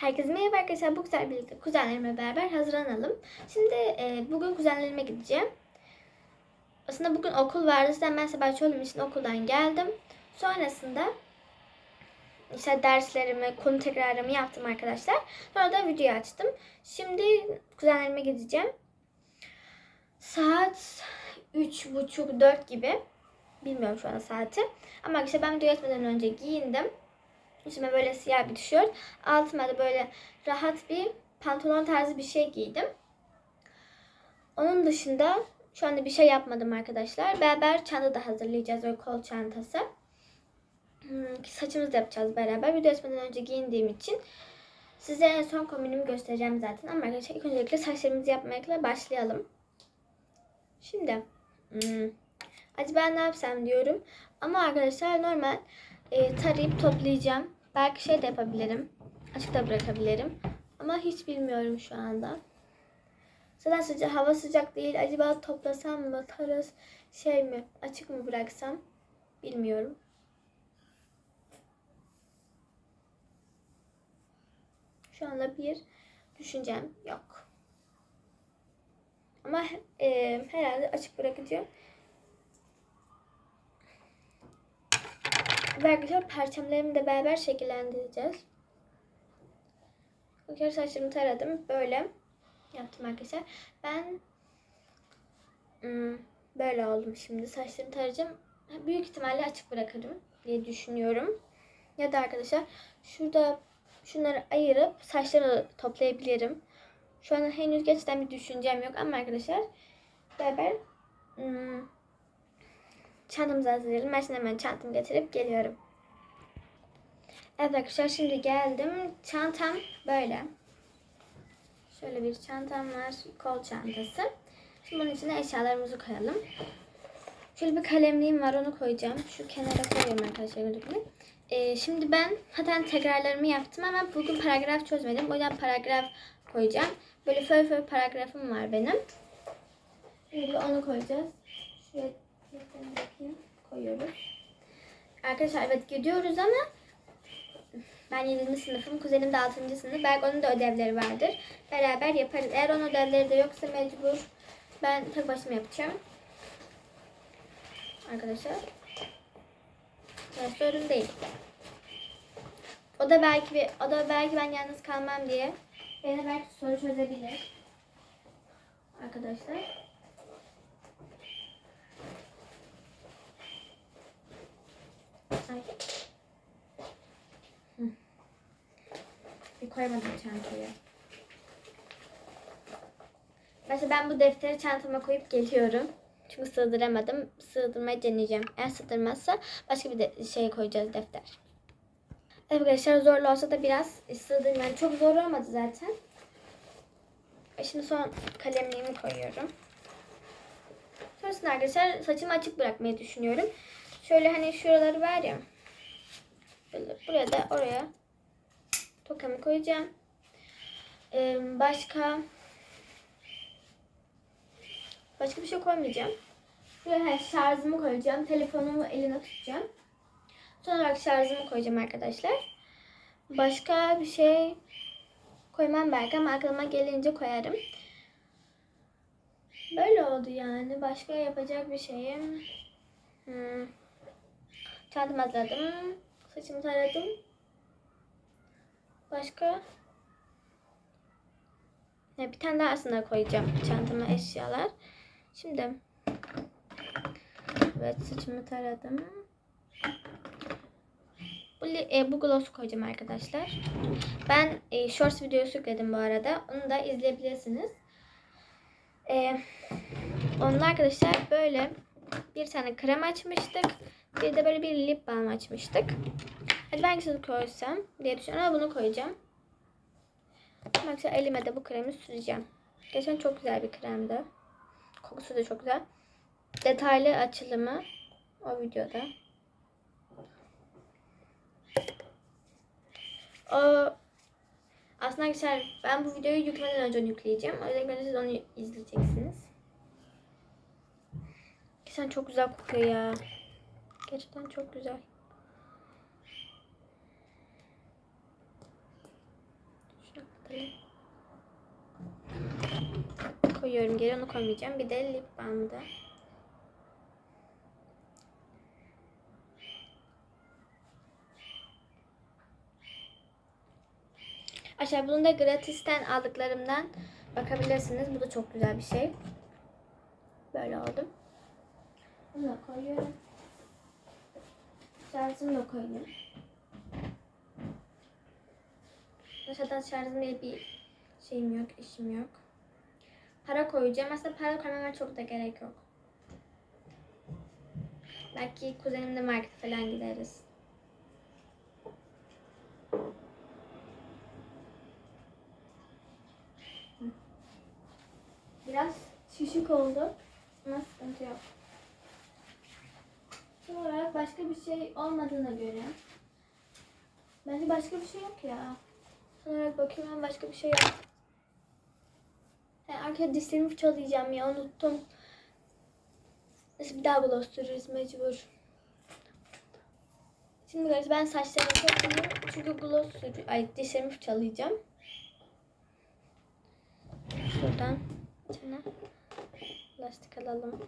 Herkese merhaba arkadaşlar. Bu güzel birlikte kuzenlerimle beraber hazırlanalım. Şimdi e, bugün kuzenlerime gideceğim. Aslında bugün okul vardı. Zaten ben sabah çölüm için okuldan geldim. Sonrasında işte derslerimi, konu tekrarımı yaptım arkadaşlar. Sonra da video açtım. Şimdi kuzenlerime gideceğim. Saat 3.30-4 gibi. Bilmiyorum şu an saati. Ama işte ben video açmadan önce giyindim. Üstüme böyle siyah bir tişört. Altıma da böyle rahat bir pantolon tarzı bir şey giydim. Onun dışında şu anda bir şey yapmadım arkadaşlar. Beraber çanta da hazırlayacağız. Öyle kol çantası. Hmm, Saçımızı da yapacağız beraber. Video açmadan önce giyindiğim için size en son kombinimi göstereceğim zaten. Ama arkadaşlar ilk öncelikle saçlarımızı yapmaya başlayalım. Şimdi hmm, acaba ne yapsam diyorum. Ama arkadaşlar normal e, tarayıp toplayacağım. Belki şey de yapabilirim. Açıkta bırakabilirim. Ama hiç bilmiyorum şu anda. Zaten sıcak, hava sıcak değil. Acaba toplasam mı? Taras şey mi? Açık mı bıraksam? Bilmiyorum. Şu anda bir düşüncem yok. Ama e, herhalde açık bırakacağım. Ve arkadaşlar perçemlerimi de beraber şekillendireceğiz. Bakın saçlarımı taradım. Böyle yaptım arkadaşlar. Ben hmm, böyle oldum şimdi. Saçlarımı tarayacağım. Büyük ihtimalle açık bırakırım diye düşünüyorum. Ya da arkadaşlar şurada şunları ayırıp saçları toplayabilirim. Şu an henüz gerçekten bir düşüncem yok ama arkadaşlar beraber hmm, çantamızı hazırlayalım. Ben şimdi hemen çantamı getirip geliyorum. Evet arkadaşlar şimdi geldim. Çantam böyle. Şöyle bir çantam var. Kol çantası. Şimdi bunun içine eşyalarımızı koyalım. Şöyle bir kalemliğim var onu koyacağım. Şu kenara koyuyorum arkadaşlar. Ee, şimdi ben zaten tekrarlarımı yaptım ama bugün paragraf çözmedim. O yüzden paragraf koyacağım. Böyle föy föy paragrafım var benim. Böyle onu koyacağız. Bakayım. Koyuyoruz. Arkadaşlar evet gidiyoruz ama ben 7. sınıfım. Kuzenim de 6. sınıf. Belki onun da ödevleri vardır. Beraber yaparız. Eğer onun ödevleri de yoksa mecbur ben tek başıma yapacağım. Arkadaşlar. Ya sorun değil. O da belki bir, o da belki ben yalnız kalmam diye beni belki soru çözebilir. Arkadaşlar. Ay. Hı. Bir koyamadım çantayı. Mesela ben bu defteri çantama koyup geliyorum. Çünkü sığdıramadım. Sığdırmayı deneyeceğim. Eğer sığdırmazsa başka bir de şey koyacağız defter. Evet arkadaşlar zorlu olsa da biraz sığdırdım. Yani çok zor olmadı zaten. E Şimdi son kalemliğimi koyuyorum. Sonrasında arkadaşlar saçımı açık bırakmayı düşünüyorum. Şöyle hani şuraları var ya. Böyle buraya da oraya tokamı koyacağım. Ee, başka başka bir şey koymayacağım. Şuraya hani şarjımı koyacağım. Telefonumu eline tutacağım. Son olarak şarjımı koyacağım arkadaşlar. Başka bir şey koymam belki ama aklıma gelince koyarım. Böyle oldu yani. Başka yapacak bir şeyim. Çantamı hazırladım. Saçımı taradım. Başka? Ya bir tane daha aslında koyacağım çantama eşyalar. Şimdi evet saçımı taradım. Bu, e, bu gloss koyacağım arkadaşlar. Ben e, shorts videosu yükledim bu arada. Onu da izleyebilirsiniz. E, onun arkadaşlar böyle bir tane krem açmıştık. Bir de böyle bir lip balm açmıştık. Hadi ben hangisini koysam diye düşünüyorum ama bunu koyacağım. Yoksa elime de bu kremi süreceğim. Geçen çok güzel bir kremdi. Kokusu da çok güzel. Detaylı açılımı o videoda. O aslında arkadaşlar ben bu videoyu yüklemeden önce yükleyeceğim. O yüzden siz onu izleyeceksiniz. Geçen çok güzel kokuyor ya. Gerçekten çok güzel. kapatalım. Koyuyorum geri onu koymayacağım. Bir de lip bandı. Aşağı bunu da gratisten aldıklarımdan bakabilirsiniz. Bu da çok güzel bir şey. Böyle oldu. Bunu da koyuyorum. Şarjımı da koyuyorum. Zaten şarjım diye bir şeyim yok, işim yok. Para koyacağım. Aslında para koymama çok da gerek yok. Belki kuzenimle markete falan gideriz. Biraz şişik oldu. Ama sıkıntı yok. Olarak başka bir şey olmadığına göre Bence başka bir şey yok ya. Son olarak bakıyorum ama başka bir şey yok. Yani arkaya dişlerimi fırçalayacağım ya unuttum. Neyse bir daha süreriz mecbur. Şimdi guys ben saçlarımı toplayayım çünkü gloss sürü ay dişlerimi fırçalayacağım. Şuradan tane lastik alalım.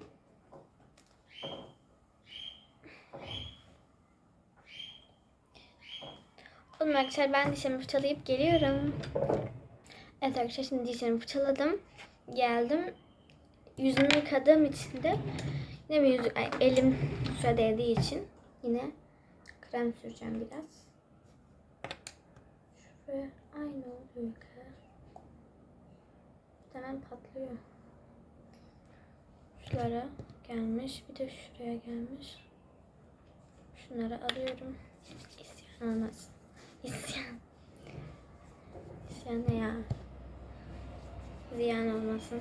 Oğlum arkadaşlar ben dişlerimi fırçalayıp geliyorum. Evet arkadaşlar şimdi dişlerimi fırçaladım. Geldim. Yüzümü yıkadığım için de yine bir yüzü, ay, elim suya değdiği için yine krem süreceğim biraz. Şuraya aynı oluyor ki. Hemen patlıyor. Şuralara gelmiş. Bir de şuraya gelmiş. Şunları alıyorum. İsyan olmasın. İsyan. İsyan ya? Ziyan olmasın.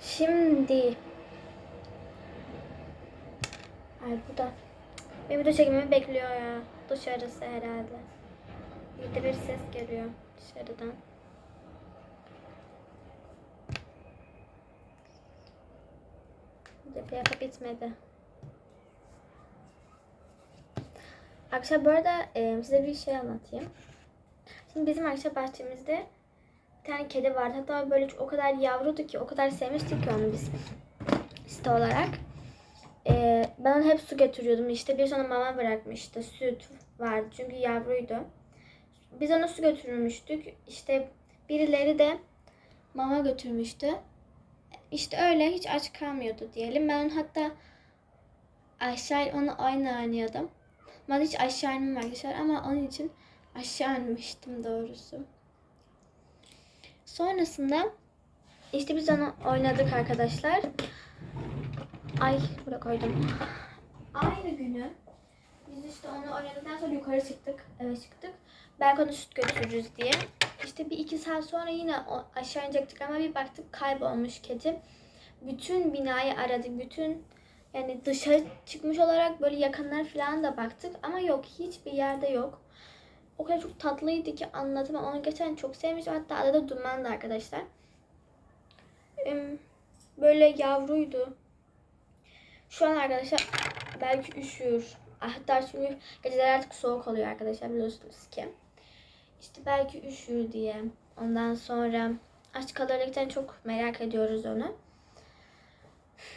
Şimdi Ay bu da bir video çekimi bekliyor ya. Dışarısı herhalde. Bir de bir ses geliyor dışarıdan. Yapı bitmedi. Arkadaşlar bu arada e, size bir şey anlatayım. Şimdi bizim arkadaşlar bahçemizde bir tane kedi vardı. Hatta böyle o kadar yavrudu ki o kadar sevmiştik ki onu biz site olarak. E, ben hep su götürüyordum. İşte bir sonra mama bırakmıştı. Süt vardı çünkü yavruydu. Biz ona su götürmüştük. İşte birileri de mama götürmüştü. İşte öyle hiç aç kalmıyordu diyelim. Ben hatta aşağı onu aynı oynuyordum. Ben hiç aşağı inmem arkadaşlar ama onun için aşağı inmiştim doğrusu. Sonrasında işte biz onu oynadık arkadaşlar. Ay buraya koydum. Aynı günü biz işte onu oynadıktan sonra yukarı çıktık. Eve çıktık. Belki onu süt götürürüz diye. İşte bir iki saat sonra yine aşağı inecektik ama bir baktık kaybolmuş kedi. Bütün binayı aradık. Bütün yani dışarı çıkmış olarak böyle yakınlar falan da baktık ama yok hiçbir yerde yok. O kadar çok tatlıydı ki anladım. Onu geçen çok sevmiştim. Hatta adı da Duman'dı arkadaşlar. Böyle yavruydu. Şu an arkadaşlar belki üşüyor. Hatta çünkü geceler artık soğuk oluyor arkadaşlar biliyorsunuz ki. İşte belki üşür diye. Ondan sonra aç kalırlıktan çok merak ediyoruz onu.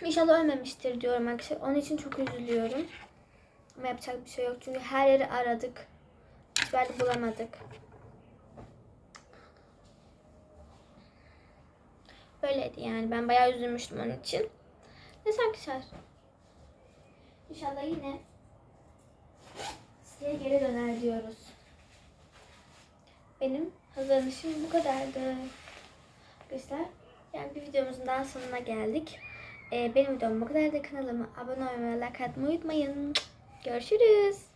İnşallah ölmemiştir diyorum arkadaşlar. Onun için çok üzülüyorum. Ama yapacak bir şey yok. Çünkü her yeri aradık. Hiçbir bulamadık. Böyleydi yani. Ben bayağı üzülmüştüm onun için. Neyse arkadaşlar. İnşallah yine size geri döner diyoruz. Benim hazırlanışım bu kadardı. Arkadaşlar yani bir videomuzun daha sonuna geldik. Ee, benim videom bu kadardı. Kanalıma abone olmayı like atmayı unutmayın. Görüşürüz.